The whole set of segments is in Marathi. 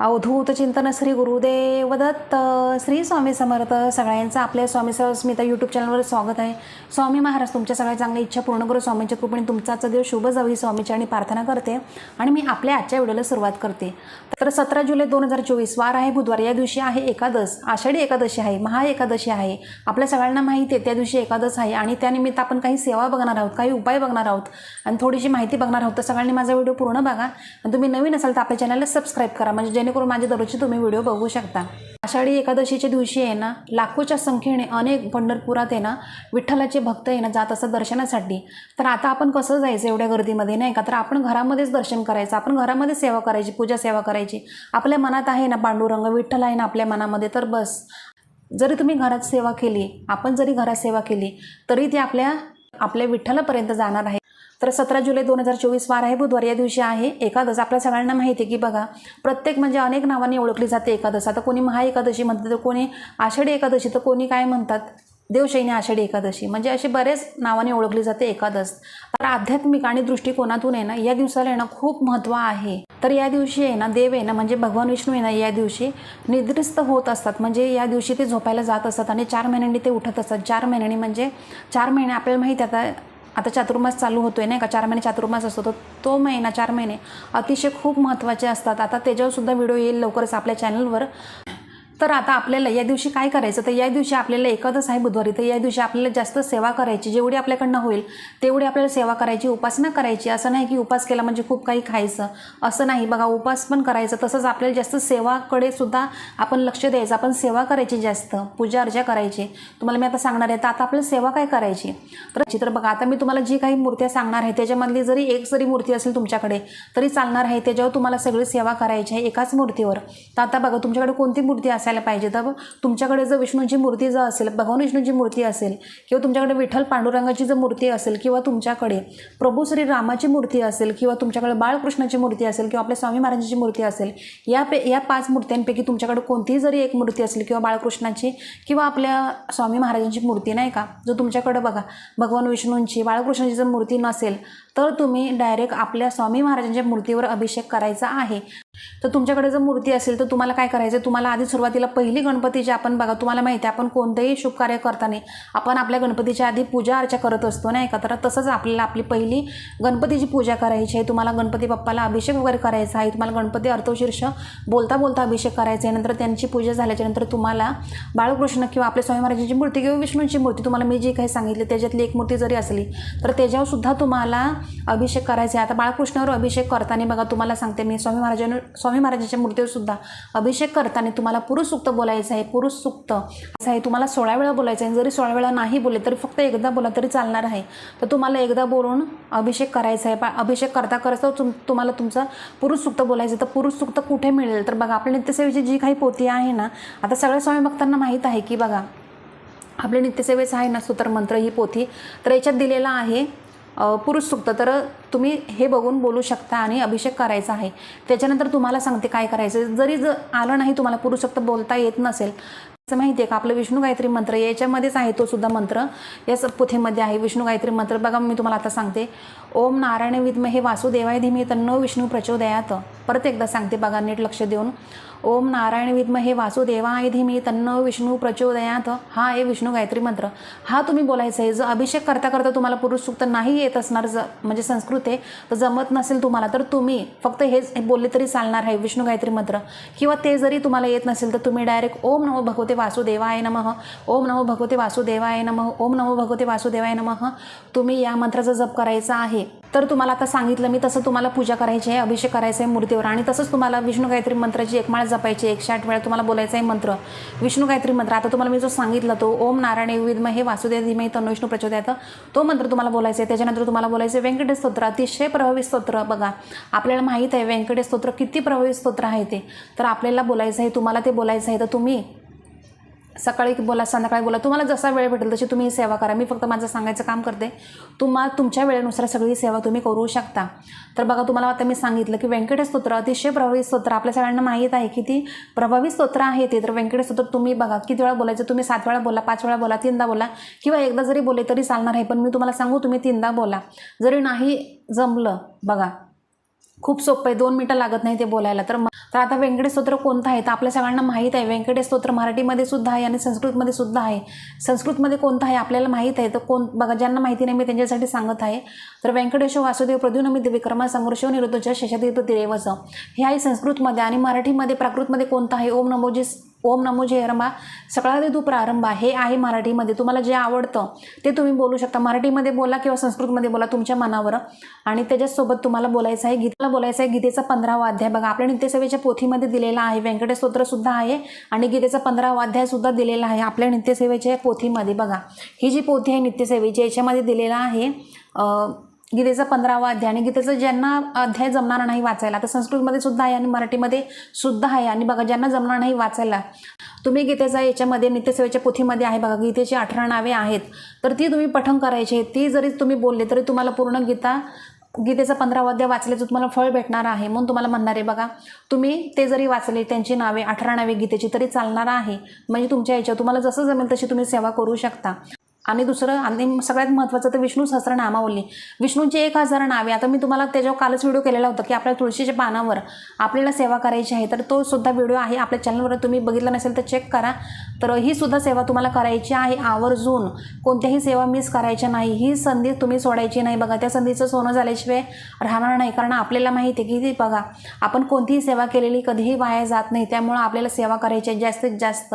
अवधूत चिंतन श्री गुरुदेव दत्त. श्री स्वामी समर्थ. सगळ्यांचं आपल्या स्वामी स्मिता यूट्यूब चॅनलवर स्वागत आहे. स्वामी महाराज तुमच्या सगळ्या चांगल्या इच्छा पूर्ण करू स्वामींच्या कृपेने तुमचा दिवस शुभ जावी स्वामीची आणि प्रार्थना करते. आणि मी आपल्या आजच्या व्हिडिओला सुरुवात करते. तर सतरा जुलै दोन हजार चोवीस वार आहे बुधवार. या दिवशी आहे एकादश आषाढी एकादशी आहे महा एकादशी आहे. आपल्या सगळ्यांना माहिती आहे त्या दिवशी एकादश आहे. आणि त्यानिमित्त आपण काही सेवा बघणार आहोत काही उपाय बघणार आहोत. आणि थोडीशी माहिती बघणार आहोत. तर सगळ्यांनी माझा व्हिडिओ पूर्ण बघा. आणि तुम्ही नवीन असाल तर आपल्या चॅनलला सबस्क्राईब करा. म्हणजे जेणेकरून माझे दररोजचे तुम्ही व्हिडिओ बघू शकता. आषाढी एकादशीच्या दिवशी आहे ना लाखोच्या संख्येने अनेक पंढरपुरात आहे ना विठ्ठलाचे भक्त आहे ना जात असतात दर्शनासाठी. तर आता आपण कसं जायचं एवढ्या गर्दीमध्ये नाही का? तर आपण घरामध्येच दर्शन करायचं आपण घरामध्ये सेवा करायची पूजा सेवा करायची. आपल्या मनात आहे ना पांडुरंग विठ्ठल आहे ना आपल्या मनामध्ये तर बस. जरी तुम्ही घरात सेवा केली आपण जरी घरात सेवा केली तरी ती आपल्या आपल्या विठ्ठलापर्यंत जाणार आहे. तर सतरा जुलै दोन हजार चोवीस वार आहे. बुधवार या दिवशी आहे. एकादश आपल्या सगळ्यांना माहिती आहे की बघा प्रत्येक म्हणजे अनेक नावाने ओळखली जाते एकादश. आता कोणी महा एकादशी म्हणतात तर कोणी आषाढी एकादशी तर कोणी काय म्हणतात? देवशैनी आषाढी एकादशी. म्हणजे अशी बरेच नावाने ओळखली जाते एकादश तर आध्यात्मिक आणि दृष्टिकोनातून आहे ना या दिवसाला येणं खूप महत्त्व आहे. तर या दिवशी आहे ना देव आहे ना म्हणजे भगवान विष्णू आहे ना या दिवशी निद्रिस्त होत असतात. म्हणजे या दिवशी ते झोपायला जात असतात आणि चार महिन्यांनी ते उठत असतात. चार महिन्यांनी म्हणजे चार महिने आपल्याला माहिती आहे आता आता चातुर्मास चालू होतोय नाही का? चार महिने चातुर्मास असतो तर तो महिना चार महिने अतिशय खूप महत्त्वाचे असतात. आता त्याच्यावरसुद्धा व्हिडिओ येईल लवकरच आपल्या चॅनलवर तर आता आपल्याला या दिवशी काय करायचं? तर या दिवशी आपल्याला एकादश आहे बुधवारी. तर या दिवशी आपल्याला जास्त सेवा करायची जेवढी आपल्याकडनं होईल तेवढी आपल्याला सेवा करायची उपासना करायची. असं नाही की उपास केला म्हणजे खूप काही खायचं. असं नाही. बघा उपास पण करायचं. तसंच आपल्याला जास्त सेवाकडे सुद्धा आपण लक्ष द्यायचं. आपण सेवा करायची जास्त. पूजा अर्चा करायची. तुम्हाला मी आता सांगणार आहे तर आता आपल्याला सेवा काय करायची? तर चित्र बघा आता मी तुम्हाला जी काही मूर्त्या सांगणार आहे त्याच्यामधली जरी एक जरी मूर्ती असेल तुमच्याकडे तरी चालणार आहे. त्याच्यावर तुम्हाला सगळी सेवा करायची आहे एकाच मूर्तीवर. तर आता बघा तुमच्याकडे कोणती मूर्ती असेल असायला पाहिजे तर तुमच्याकडे जर विष्णूची मूर्ती जर असेल भगवान विष्णूची मूर्ती असेल किंवा तुमच्याकडे विठ्ठल पांडुरंगाची जर मूर्ती असेल किंवा तुमच्याकडे प्रभू श्री रामाची मूर्ती असेल किंवा तुमच्याकडे बाळकृष्णाची मूर्ती असेल किंवा आपल्या स्वामी महाराजांची मूर्ती असेल या पे या पाच मूर्त्यांपैकी तुमच्याकडे कोणतीही जरी एक मूर्ती असेल किंवा बाळकृष्णाची किंवा आपल्या स्वामी महाराजांची मूर्ती नाही का? जो तुमच्याकडे बघा भगवान विष्णूंची बाळकृष्णाची जर मूर्ती नसेल तर तुम्ही डायरेक्ट आपल्या स्वामी महाराजांच्या मूर्तीवर अभिषेक करायचा आहे. तर तुमच्याकडे जर मूर्ती असेल तर तुम्हाला काय करायचं तुम्हाला आधी सुरुवातीला पहिली गणपतीची आपण बघा तुम्हाला माहिती आहे आपण कोणतंही शुभ कार्य करताना आपण आपल्या गणपतीच्या आधी पूजा अर्चा करत असतो नाही का? तर तसंच आपल्याला आपली पहिली गणपतीची पूजा करायची आहे. तुम्हाला गणपती बाप्पाला अभिषेक वगैरे करायचा आहे. तुम्हाला गणपती अर्थशीर्ष बोलता बोलता अभिषेक करायचा आहे. नंतर त्यांची पूजा झाल्याच्यानंतर तुम्हाला बाळकृष्ण किंवा आपल्या स्वामी महाराजांची मूर्ती किंवा विष्णूंची मूर्ती तुम्हाला मी जी काही सांगितली त्याच्यातली एक मूर्ती जरी असली तर त्याच्यावर सुद्धा तुम्हाला अभिषेक करायचा आहे. आता बाळकृष्णावर अभिषेक करताना बघा तुम्हाला सांगते मी स्वामी महाराजांना स्वामी महाराजांच्या मूर्तीवर सुद्धा अभिषेक करताना तुम्हाला पुरुष सुक्त बोलायचं आहे पुरुष सुक्त. असं आहे तुम्हाला सोळा वेळा बोलायचं आहे. जरी सोळा वेळा नाही बोलले तरी फक्त एकदा बोला तरी चालणार आहे. तर तुम्हाला एकदा बोलून अभिषेक करायचा आहे. पा अभिषेक करता करता तुम तुम्हाला तुमचं पुरुष सुक्त बोलायचं तर पुरुष सुक्त कुठे मिळेल? तर बघा आपल्या नित्यसेवेची जी काही पोती आहे ना आता सगळ्या स्वामी भक्तांना माहीत आहे की बघा आपल्या नित्यसेवेचं आहे ना सूत्रमंत्र ही पोथी. तर याच्यात दिलेला आहे पुरुष सुक्त तर तुम्ही हे बघून बोलू शकता आणि अभिषेक करायचा आहे. त्याच्यानंतर तुम्हाला सांगते काय करायचं. जरी जर आलं नाही तुम्हाला पुरुष सुक्त बोलता येत नसेल. असं माहिती आहे का? आपलं विष्णू गायत्री मंत्र याच्यामध्येच आहे तो सुद्धा मंत्र. या पुथेमध्ये आहे विष्णू गायत्री मंत्र. बघा मी तुम्हाला आता सांगते. ओम नारायण विद्महे वासुदेवाय धीमे तन्नो विष्णू प्रचोदयात. परत एकदा सांगते बघा नीट लक्ष देऊन. ओम नारायण विद्म हे वासुदेवाय धीमी तन्न विष्णू प्रचोदयात. हा आहे विष्णू गायत्री मंत्र. हा तुम्ही बोलायचा आहे. जर अभिषेक करता करता तुम्हाला पुरुष सुक्त नाही येत असणार ज म्हणजे संस्कृत आहे. तर जमत नसेल तुम्हाला तर तुम्ही फक्त हेच बोलले तरी चालणार आहे विष्णू गायत्री मंत्र. किंवा ते जरी तुम्हाला येत नसेल तर तुम्ही डायरेक्ट ओम नमो भगवते वासुदेवाय नमः. ओम नमो भगवते वासुदेवाय नमः. ओम नमो भगवते वासुदेवाय नमः. तुम्ही या मंत्राचा जप करायचा आहे. तर तुम्हाला आता सांगितलं मी तसं तुम्हाला पूजा करायची आहे अभिषेक करायचा आहे मूर्तीवर. आणि तसंच तुम्हाला विष्णू गायत्री मंत्राची एक माळ जपायची एकशे आठ वेळा तुम्हाला बोलायचा आहे मंत्र. विष्णू गायत्री मंत्र आता तुम्हाला मी जो सांगितलं तो ओम नारायण विद्महे वासुदेव धीमही तन्नो विष्णू प्रचोदयात. तो मंत्र तुम्हाला बोलायचा आहे त्याच्यानंतर तुम्हाला बोलायचं आहे व्यंकटेश स्तोत्र अतिशय प्रभावी स्तोत्र. बघा आपल्याला माहीत आहे व्यंकटेश स्तोत्र किती प्रभावी स्तोत्र आहे ते. तर आपल्याला बोलायचं आहे तुम्हाला ते बोलायचं आहे. तर तुम्ही सकाळी बोला संध्याकाळी बोला. तुम्हाला जसा वेळ भेटेल तशी तुम्ही सेवा करा. मी फक्त माझं सांगायचं काम करते. तुम्हा तुमच्या वेळेनुसार सगळी सेवा तुम्ही करू शकता. तर बघा तुम्हाला आता मी सांगितलं की व्यंकटेश स्तोत्र अतिशय प्रभावी स्तोत्र. आपल्या सगळ्यांना माहीत आहे की ती प्रभावी स्तोत्र आहे ते. तर व्यंकटेश स्तोत्र तुम्ही बघा. किती वेळा बोलायचं? तुम्ही सात वेळा बोला पाच वेळा बोला तीनदा बोला. किंवा एकदा जरी बोले तरी चालणार आहे. पण मी तुम्हाला सांगू तुम्ही तीनदा बोला. जरी नाही जमलं बघा. खूप सोपं आहे. दोन मिनटं लागत नाही ते बोलायला. तर तर आता व्यंकटेश स्तोत्र कोणतं आहे? तर आपल्या सगळ्यांना माहीत आहे. व्यंकटेश स्तोत्र मराठीमध्ये सुद्धा आहे आणि संस्कृतमध्ये सुद्धा आहे. संस्कृतमध्ये कोणतं आहे आपल्याला माहीत आहे? तर कोण बघा ज्यांना माहिती नाही मी त्यांच्यासाठी सांगत आहे. तर व्यंकटेश वासुदेव प्रद्युनमित विक्रमा संघर्ष निरुद्धच्या शेषातीर्थ तिरेवस हे आहे संस्कृतमध्ये आणि मराठीमध्ये प्राकृतमध्ये कोणतं आहे? ओम नमोजी ओम नमो जय रमा. सकाळात तू प्रारंभ हे आहे मराठीमध्ये. तुम्हाला जे आवडतं ते तुम्ही बोलू शकता. मराठीमध्ये बोला किंवा संस्कृतमध्ये बोला तुमच्या मनावर. आणि त्याच्यासोबत तुम्हाला बोलायचं आहे गीताला बोलायचं आहे. गीतेचा पंधरावा अध्याय बघा. आपल्या नित्यसेवेच्या पोथीमध्ये दिलेला आहे. व्यंकटेश आहे आणि गीतेचा पंधरावा अध्यायसुद्धा दिलेला आहे आपल्या नित्यसेवेच्या पोथीमध्ये बघा. ही जी पोथी आहे नित्यसेवेची याच्यामध्ये दिलेला आहे गीतेचा पंधरावा अध्याय आणि गीतेचं ज्यांना अध्याय जमणार नाही वाचायला तर संस्कृतमध्ये सुद्धा आहे आणि मराठीमध्ये सुद्धा आहे. आणि बघा ज्यांना जमणार नाही वाचायला तुम्ही गीतेचा याच्यामध्ये नित्यसेवेच्या पोथीमध्ये आहे बघा गीतेची अठरा नावे आहेत. तर ती तुम्ही पठण करायची आहे. ती जरी तुम्ही बोलले तरी तुम्हाला पूर्ण गीता गीतेचा पंधरावा अध्याय वाचल्याचं तुम्हाला फळ भेटणार आहे म्हणून तुम्हाला म्हणणार आहे बघा तुम्ही ते जरी वाचले त्यांची नावे अठरा नावे गीतेची तरी चालणार आहे. म्हणजे तुमच्या याच्यावर तुम्हाला जसं जमेल तशी तुम्ही सेवा करू शकता. आणि दुसरं आणि सगळ्यात महत्त्वाचं तर विष्णू सहस्रनामावली. विष्णूची एक हजार नावे. आता मी तुम्हाला त्याच्यावर कालच व्हिडिओ केलेला होता की आपल्या तुळशीच्या पानावर आपल्याला सेवा करायची आहे तर तो सुद्धा व्हिडिओ आहे. आपल्या चॅनलवर तुम्ही बघितला नसेल तर चेक करा. तर ही सुद्धा सेवा तुम्हाला करायची आहे आवर्जून. कोणत्याही सेवा मिस करायच्या नाही. ही संधी तुम्ही सोडायची नाही. बघा त्या संधीचं सोनं झाल्याशिवाय राहणार नाही. कारण आपल्याला माहिती आहे की ती बघा आपण कोणतीही सेवा केलेली कधीही वाया जात नाही. त्यामुळं आपल्याला सेवा करायची आहे जास्तीत जास्त.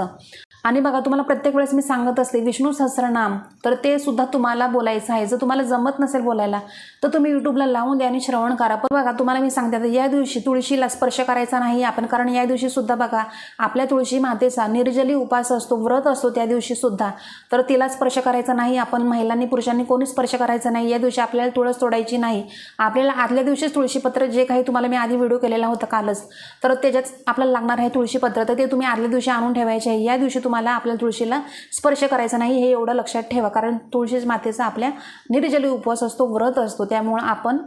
आणि बघा तुम्हाला प्रत्येक वेळेस मी सांगत असते विष्णू सहस्रनाम. तर ते सुद्धा तुम्हाला बोलायचं आहे. जर तुम्हाला जमत नसेल बोलायला तर तुम्ही यूट्यूबला लावून द्या आणि श्रवण करा. पण बघा तुम्हाला मी सांगते आता या दिवशी तुळशीला स्पर्श करायचा नाही आपण. कारण या दिवशी सुद्धा बघा आपल्या तुळशी मातेचा निर्जली उपास असतो व्रत असतो त्या दिवशी सुद्धा. तर तिला स्पर्श करायचा नाही. आपण महिलांनी पुरुषांनी कोणी स्पर्श करायचा नाही. या दिवशी आपल्याला तुळस तोडायची नाही. आपल्याला आदल्या दिवशीच तुळशीपत्र जे काही तुम्हाला मी आधी व्हिडिओ केलेला होता कालच तर त्याच्यात आपल्याला लागणार आहे तुळशीपत्र तर ते तुम्ही आदल्या दिवशी आणून ठेवायचे आहे. या दिवशी तुम्हाला आपल्या तुळशीला स्पर्श करायचा नाही हे एवढं लक्षात ठेवा. कारण तुळशी मातेचा आपल्या निर्जली उपवास असतो व्रत असतो. त्यामुळं आपण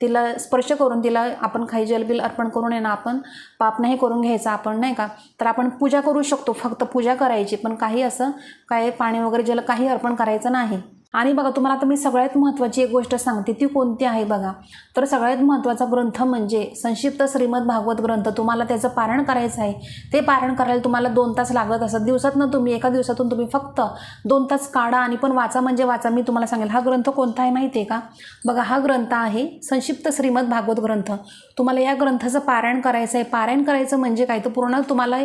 तिला स्पर्श करून तिला आपण काही जलबिल अर्पण करून येणं आपण पाप नाही करून घ्यायचा आपण नाही का? तर आपण पूजा करू शकतो फक्त पूजा करायची. पण काही असं काय पाणी वगैरे जल काही अर्पण करायचं नाही. आणि बघा तुम्हाला आता मी सगळ्यात महत्त्वाची एक गोष्ट सांगते ती कोणती आहे बघा? तर सगळ्यात महत्त्वाचा ग्रंथ म्हणजे संक्षिप्त श्रीमद भागवत ग्रंथ. तुम्हाला त्याचं पारण करायचं आहे. ते पारण करायला तुम्हाला दोन तास लागत असतात. दिवसातनं तुम्ही एका दिवसातून तुम्ही फक्त दोन तास काढा आणि पण वाचा म्हणजे वाचा. मी तुम्हाला सांगेल हा ग्रंथ कोणता आहे माहिती आहे का? बघा हा ग्रंथ आहे संक्षिप्त श्रीमद भागवत ग्रंथ. तुम्हाला या ग्रंथाचं पारायण करायचं आहे. पारायण करायचं म्हणजे काय? तर पूर्ण तुम्हाला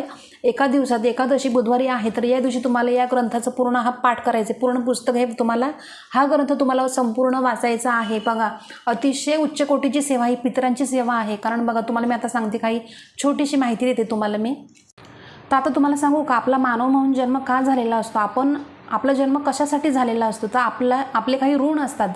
एका दिवसात एकादशी बुधवारी आहे तर या दिवशी तुम्हाला या ग्रंथाचं पूर्ण हा पाठ करायचं आहे. पूर्ण पुस्तक हे तुम्हाला हा ग्रंथ तुम्हाला संपूर्ण वाचायचा आहे. बघा अतिशय उच्च कोटीची सेवा ही पितरांची सेवा आहे. कारण बघा तुम्हाला मी आता सांगते काही छोटीशी माहिती देते तुम्हाला मी. तर आता तुम्हाला सांगू का आपला मानव म्हणून जन्म का झालेला असतो? आपण आपला जन्म कशासाठी झालेला असतो? तर आपला आपले काही ऋण असतात.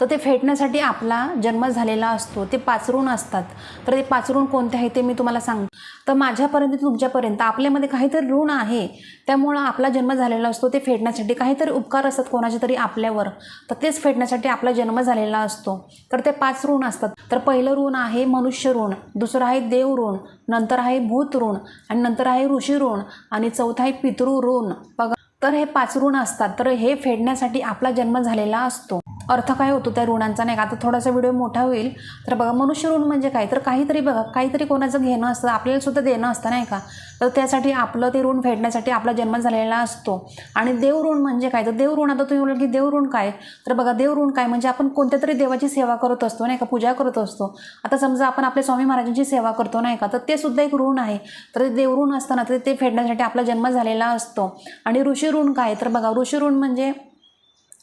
तर ते फेडण्यासाठी आपला जन्म झालेला असतो. ते पाच ऋण असतात. तर ते पाच ऋण कोणते आहे ते मी तुम्हाला सांग तर माझ्यापर्यंत तुमच्यापर्यंत. आपल्यामध्ये काहीतरी ऋण आहे. त्यामुळं आपला जन्म झालेला असतो. ते फेडण्यासाठी काहीतरी उपकार असतात कोणाचे तरी आपल्यावर. तर तेच फेडण्यासाठी आपला जन्म झालेला असतो. तर ते पाच ऋण असतात. तर पहिलं ऋण आहे मनुष्य ऋण. दुसरं आहे देव ऋण. नंतर आहे भूत ऋण. आणि नंतर आहे ऋषी ऋण. आणि चौथं आहे पितृ ऋण. बघा. तर हे पाच ऋण असतात. तर हे फेडण्यासाठी आपला जन्म झालेला असतो. अर्थ काय होतो त्या ऋणांचा नाही का? आता थोडासा व्हिडिओ मोठा होईल. तर बघा मनुष्य ऋण म्हणजे काय? तर काहीतरी बघा काहीतरी कोणाचं घेणं असतं आपल्याला सुद्धा देणं असतं नाही का? तर त्यासाठी आपलं ते ऋण फेडण्यासाठी आपला जन्म झालेला असतो. आणि देवऋण म्हणजे काय? तर देवऋण आता तुम्ही बोलाल की देवऋण काय? तर बघा देवऋण काय? म्हणजे आपण कोणत्या तरी देवाची सेवा करत असतो नाही का? पूजा करत असतो. आता समजा आपण आपल्या स्वामी महाराजांची सेवा करतो नाही का? तर ते सुद्धा एक ऋण आहे. तर ते देवऋण असताना तर ते फेडण्यासाठी आपला जन्म झालेला असतो. आणि ऋषी ऋण काय? तर बघा ऋषी ऋण म्हणजे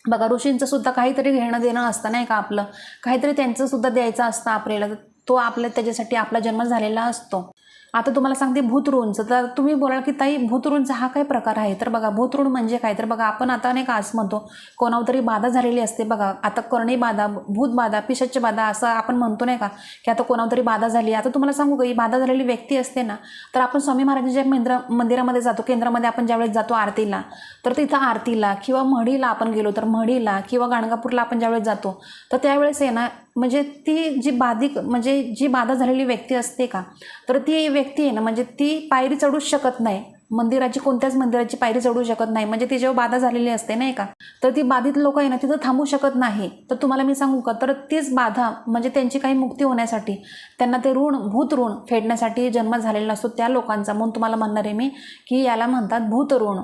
बघा ऋषींचं सुद्धा काहीतरी घेणं देणं असतं नाही का आपलं? काहीतरी त्यांचं सुद्धा द्यायचं असतं आपल्याला. तो आपल्या त्याच्यासाठी आपला जन्म झालेला असतो. आता तुम्हाला सांगते भूतऋणचं तर तुम्ही बोलाल की ताई भूतऋणचा हा काय प्रकार आहे? तर बघा भूतऋण म्हणजे काय? तर बघा आपण आता नाही का आज म्हणतो कोणावर तरी बाधा झालेली असते बघा. आता करणी बाधा भूत बाधा पिशाच्य बाधा असं आपण म्हणतो नाही का? की आता कोणावर तरी बाधा झाली. आता तुम्हाला सांगू का ही बाधा झालेली व्यक्ती असते ना तर आपण स्वामी महाराजांच्या मंदिरा मंदिरामध्ये जातो. केंद्रामध्ये आपण ज्यावेळेस जातो आरतीला तर तिथं आरतीला किंवा म्हडीला आपण गेलो तर म्हडीला किंवा गाणगापूरला आपण ज्यावेळेस जातो तर त्यावेळेस आहे ना म्हणजे ती जी बाधिक म्हणजे जी बाधा झालेली व्यक्ती असते का तर ती व्यक्ती आहे ना म्हणजे ती पायरी चढूच शकत नाही. मंदिराची कोणत्याच मंदिराची पायरी चढू शकत नाही. म्हणजे ती जेव्हा बाधा झालेली असते नाही का तर ती बाधित लोक आहे ना तिथं थांबू शकत नाही. तर तुम्हाला मी सांगू का तर तीच बाधा म्हणजे त्यांची काही मुक्ती होण्यासाठी त्यांना ते ऋण भूत ऋण फेडण्यासाठी जन्म झालेला असतो त्या लोकांचा. म्हणून तुम्हाला म्हणणार आहे मी की याला म्हणतात भूत ऋण.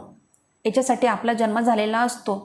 याच्यासाठी आपला जन्म झालेला असतो.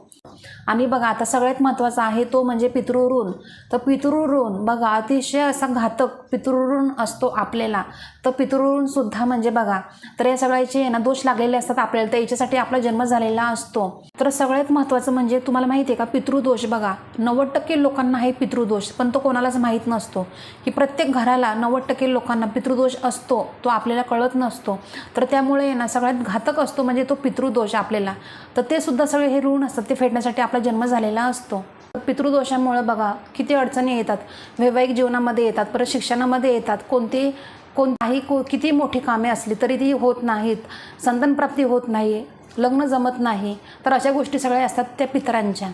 आणि बघा आता सगळ्यात महत्त्वाचा आहे तो म्हणजे पितृऋण. तर पितृऋण बघा अतिशय असा घातक पितृऋण असतो आपल्याला. तर पितृऋणसुद्धा म्हणजे बघा तर या सगळ्याचे ना दोष लागलेले असतात आपल्याला तर याच्यासाठी आपला जन्म झालेला असतो. तर सगळ्यात महत्त्वाचं म्हणजे तुम्हाला माहिती आहे का पितृदोष बघा नव्वद टक्के लोकांना आहे पितृदोष पण तो कोणालाच माहीत नसतो. की प्रत्येक घराला नव्वद टक्के लोकांना पितृदोष असतो तो आपल्याला कळत नसतो. तर त्यामुळे ना सगळ्यात घातक असतो म्हणजे तो पितृदोष आपल्याला. तर ते सुद्धा सगळे हे ऋण असतात ते फेडण्यासाठी आपला जन्म झालेला असतो. पितृदोषामुळे बघा किती अडचणी येतात. वैवाहिक जीवनामध्ये येतात परत शिक्षणामध्ये येतात. कोणती कोणताही को किती मोठी कामे असली तरी ती होत नाहीत. संतानप्राप्ती होत नाही. लग्न जमत नाही. तर अशा गोष्टी सगळ्या असतात त्या पितरांच्या.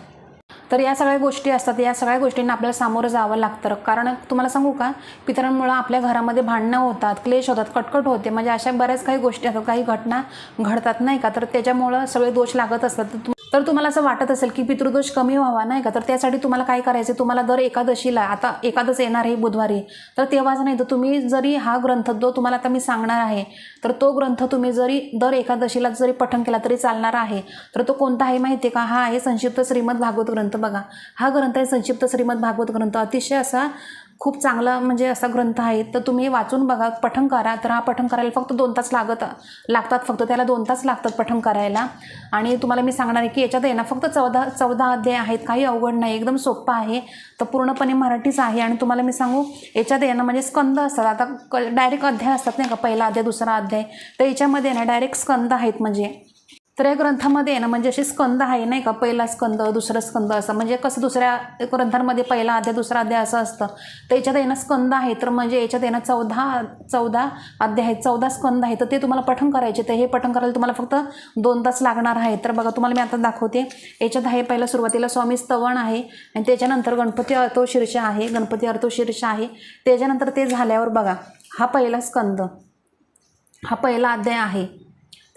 तर या सगळ्या गोष्टी असतात या सगळ्या गोष्टींना आपल्याला सामोरं जावं लागतं. कारण तुम्हाला सांगू का? पितरांमुळं आपल्या घरामध्ये भांडणं होतात क्लेश होतात कटकट होते. म्हणजे अशा बऱ्याच काही गोष्टी असतात. काही घटना घडतात नाही का? तर त्याच्यामुळं सगळे दोष लागत असतात. तर तर तुम्हाला असं वाटत असेल की पितृदोष कमी व्हावा नाही का? तर त्यासाठी तुम्हाला काय करायचं तुम्हाला दर एकादशीला आता एकादश येणार आहे बुधवारी तर तेव्हाच नाही तर तुम्ही जरी हा ग्रंथ जो तुम्हाला आता मी सांगणार आहे तर तो ग्रंथ तुम्ही जरी दर एकादशीला जरी पठण केला तरी चालणार आहे. तर तो कोणता आहे माहिती आहे का? हा आहे संक्षिप्त श्रीमद भागवत ग्रंथ बघा. हा ग्रंथ आहे संक्षिप्त श्रीमद भागवत ग्रंथ. अतिशय असा खूप चांगला म्हणजे असा ग्रंथ आहे तर तुम्ही वाचून बघा पठण करा. तर हा पठण करायला फक्त दोन तास लागत लागतात फक्त. त्याला दोन तास लागतात पठण करायला. आणि तुम्हाला मी सांगणार आहे की याच्यात आहे ना फक्त चौदा चौदा अध्याय आहेत. काही अवघड नाही एकदम सोपं आहे. तर पूर्णपणे मराठीच आहे. आणि तुम्हाला मी सांगू याच्यात आहे ना म्हणजे स्कंद असतात. आता क डायरेक्ट अध्याय असतात नाही का पहिला अध्याय दुसरा अध्याय. तर याच्यामध्ये ना डायरेक्ट स्कंद आहेत म्हणजे. तर या ग्रंथामध्ये आहे ना म्हणजे असे स्कंद आहे नाही का? पहिला स्कंद दुसरा स्कंद असं. म्हणजे कसं दुसऱ्या ग्रंथांमध्ये पहिला अध्याय दुसरा अध्याय असं असतं. तर याच्यात आहे ना स्कंद आहे. तर म्हणजे याच्यात आहे ना चौदा चौदा अध्याय आहेत. चौदा स्कंद आहे तर ते तुम्हाला पठण करायचे. तर हे पठण करायला तुम्हाला फक्त दोन तास लागणार आहे तर बघा तुम्हाला मी आता दाखवते. याच्यात आहे पहिला सुरुवातीला स्वामी स्तवण आहे. आणि त्याच्यानंतर गणपती अर्थो शीर्ष आहे. गणपती अर्थो शीर्ष आहे. त्याच्यानंतर ते झाल्यावर बघा हा पहिला स्कंद. हा पहिला अध्याय आहे.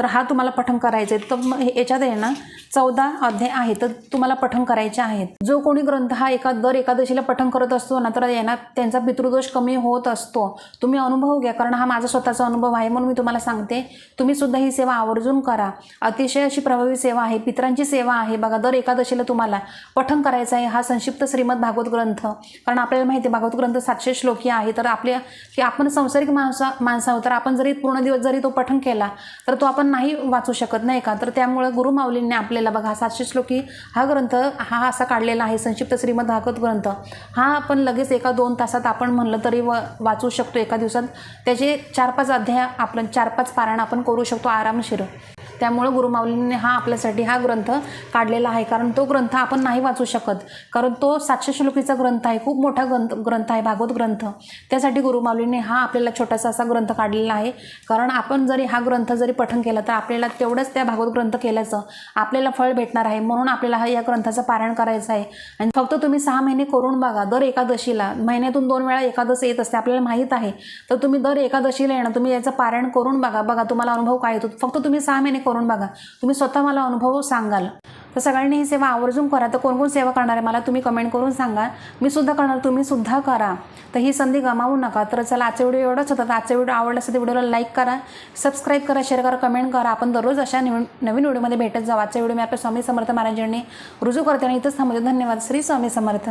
तर हा तुम्हाला पठण करायचा आहे तर मग हे- याच्यात आहे ना चौदा अध्याय आहे तर तुम्हाला पठण करायचे आहेत. जो कोणी ग्रंथ हा एका दर एकादशीला पठण करत असतो ना तर आहे ना त्यांचा पितृदोष कमी होत असतो. तुम्ही अनुभव घ्या कारण हा माझा स्वतःचा अनुभव आहे म्हणून मी तुम्हाला सांगते. तुम्ही सुद्धा ही सेवा आवर्जून करा. अतिशय अशी प्रभावी सेवा आहे पितरांची सेवा आहे. बघा दर एकादशीला तुम्हाला पठण करायचं आहे हा संक्षिप्त श्रीमद भागवत ग्रंथ. कारण आपल्याला माहिती आहे भागवत ग्रंथ सातशे श्लोकी आहे तर आपल्या की आपण संसारिक माणसा माणसा आहोत तर आपण जरी पूर्ण दिवस जरी तो पठण केला तर तो आपण नाही वाचू शकत नाही का? तर त्यामुळं गुरुमाऊलींनी आपल्याला बघा सातशे श्लोकी हा ग्रंथ हा असा काढलेला आहे संक्षिप्त श्रीमद भागवत ग्रंथ. हा आपण लगेच एका दोन तासात आपण म्हणलं तरी व वाचू शकतो एका दिवसात. त्याचे चार पाच अध्याय आपण चार पाच पारायण आपण करू शकतो आरामशीर त्यामुळं गुरुमाऊलींनी हा आपल्यासाठी हा ग्रंथ काढलेला आहे. कारण तो ग्रंथ आपण नाही वाचू शकत. कारण तो सातशे श्लोकीचा ग्रंथ आहे खूप मोठा ग्रंथ ग्रंथ आहे भागवत ग्रंथ. त्यासाठी गुरुमाऊलींनी हा आपल्याला छोटासा असा ग्रंथ काढलेला आहे. कारण आपण जरी हा ग्रंथ जरी पठण केला तर आपल्याला तेवढंच त्या भागवत ग्रंथ केल्याचं आपल्याला फळ भेटणार आहे. म्हणून आपल्याला हा या ग्रंथाचं पारायण करायचं आहे. आणि फक्त तुम्ही सहा महिने करून बघा. दर एकादशीला महिन्यातून दोन वेळा एकादशी येत असते आपल्याला माहीत आहे. तर तुम्ही दर एकादशीला येणं तुम्ही याचं पारायण करून बघा. बघा तुम्हाला अनुभव काय येतो. फक्त तुम्ही सहा महिने करून बघा. तुम्ही स्वतः मला अनुभव सांगाल. तर सगळ्यांनी ही सेवा आवर्जून करा. तर कोणकोण सेवा करणार आहे? मला तुम्ही कमेंट करून सांगा. मी सुद्धा करणार तुम्ही सुद्धा करा. तर ही संधी गमावू नका. तर चला आजचा व्हिडिओ एवढंच होता. तर आजचा व्हिडिओ आवडला असेल तर व्हिडिओला लाईक करा सबस्क्राईब करा शेअर करा कमेंट करा. आपण दररोज अशा नवीन नवीन व्हिडिओमध्ये भेटत जाऊ. आजचा व्हिडिओ मी आपल्या स्वामी समर्थ महाराजांनी रुजू करते आणि इथंच थांबते. धन्यवाद. श्री स्वामी समर्थ.